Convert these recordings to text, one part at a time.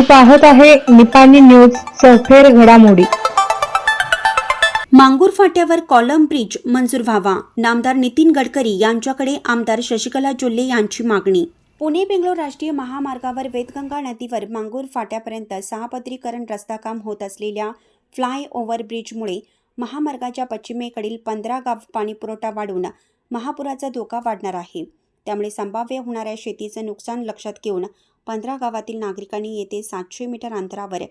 पाहत आहे निपाणी न्यूज सफेर घडामोडी. मांगूर फाट्यावर कॉलम ब्रिज मंजूर व्हावा नामदार नितीन गडकरी यांच्याकडे आमदार शशिकला जोल्ले यांची मागणी. पुणे बेंगलोर राष्ट्रीय महामार्गावर वेदगंगा नदीवर मांगूर फाट्यापर्यंत सहापत्रीकरण रस्ता काम होत असलेल्या फ्लाय ओव्हर ब्रिजमुळे महामार्गाच्या पश्चिमेकडील पंधरा गाव पाणीपुरवठा वाढून महापुराचा धोका वाढणार आहे. त्यामुळे संभाव्य होणाऱ्या शेतीचं नुकसान लक्षात घेऊन पंधरा गावातील नागरिकांनी येथे सातशे मीटर अंतरावर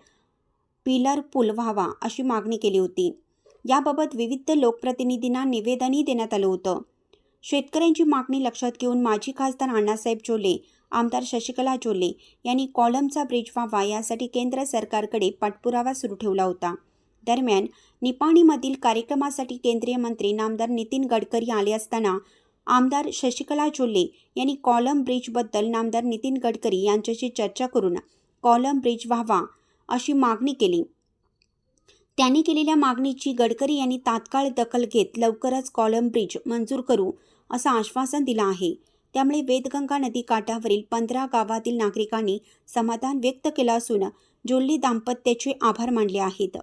पिलर पूल व्हावा अशी मागणी केली होती. याबाबत विविध लोकप्रतिनिधींना निवेदनही देण्यात आलं होतं. शेतकऱ्यांची मागणी लक्षात घेऊन माजी खासदार अण्णासाहेब चोले आमदार शशिकला चोले यांनी कॉलमचा ब्रिज व्हावा यासाठी केंद्र सरकारकडे पाठपुरावा सुरू ठेवला होता. दरम्यान निपाणीमधील कार्यक्रमासाठी केंद्रीय मंत्री नामदार नितीन गडकरी आले असताना आमदार शशिकला चोले यांनी कॉलम ब्रिजबद्दल नामदार नितीन गडकरी यांच्याशी चर्चा करून कॉलम ब्रिज व्हावा अशी मागणी केली. त्यांनी केलेल्या मागणीची गडकरी यांनी तात्काळ दखल घेत लवकरच कॉलम ब्रिज मंजूर करू असं आश्वासन दिलं आहे. त्यामुळे वेदगंगा नदी काठावरील पंधरा गावातील नागरिकांनी समाधान व्यक्त केलं असून जोल्ली दाम्पत्याचे आभार मानले आहेत.